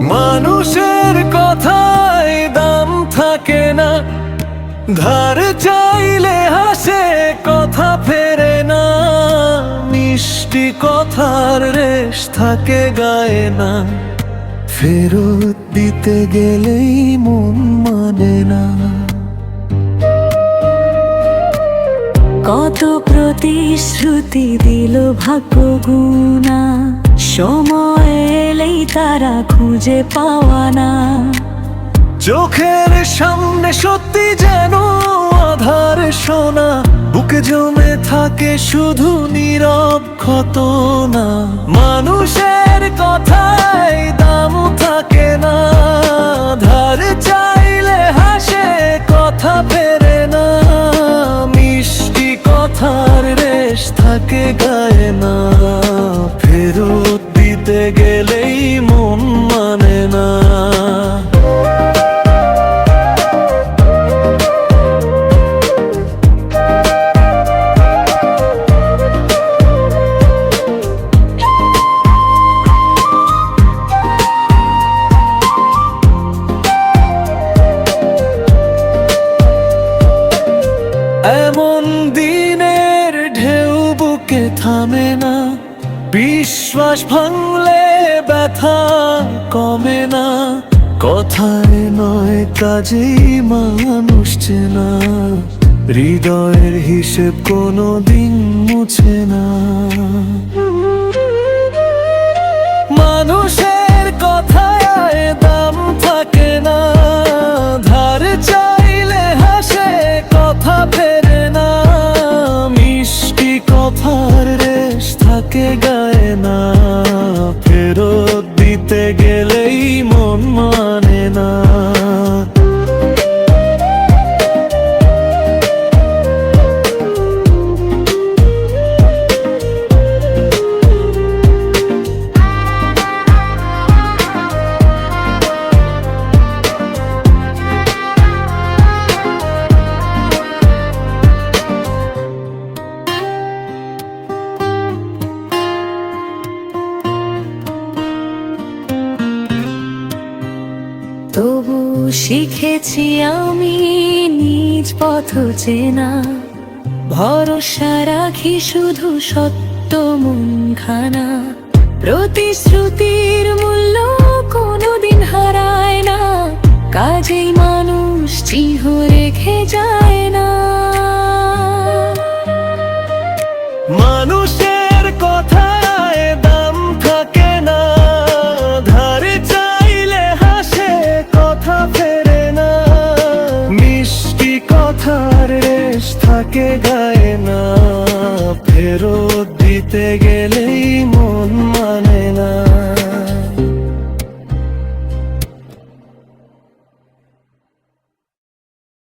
মানুষের কথায় দাম থাকে না। ধার চাইলে হাসে, কথা ফেরে না। মিষ্টি কথার রেশ থাকে গায়ে না। ফেরত দিতে গেলেই মন মানে না। কত প্রতিশ্রুতি দিল ভাগ্য গুণা সময় তারা খুঁজে পাওয়া না। চোখের সামনে সত্যি যেন আধার সোনা, বুকে জমে থাকে শুধু নীরব ক্ষত না মানুষের কথায় দাম থাকে না, ধার চাইলে হাসে কথা ফেরে না। মিষ্টি কথার রেশ থাকে গায়ে না ফেরত দিতে গেলেই মন মানে না। এমন দিনের ঢেউ বুকে থামে না। বিশ্বাস ভাঙলে ব্যথা কমে না। কথায় নয় কাজেই মানুষ চেনা। হৃদয়ের হিসেব কোনো দিন মুছে না। তবু শিখেছি আমি নিজ পথ চেনা। ভরসা রাখি শুধু সত্য মন খানা প্রতিশ্রুতির মূল্য কোনোদিন হারায় না। কাজেই মানুষ চিহ রেখে যায়। কে গায়ে না ফেরত দিতে গেলেই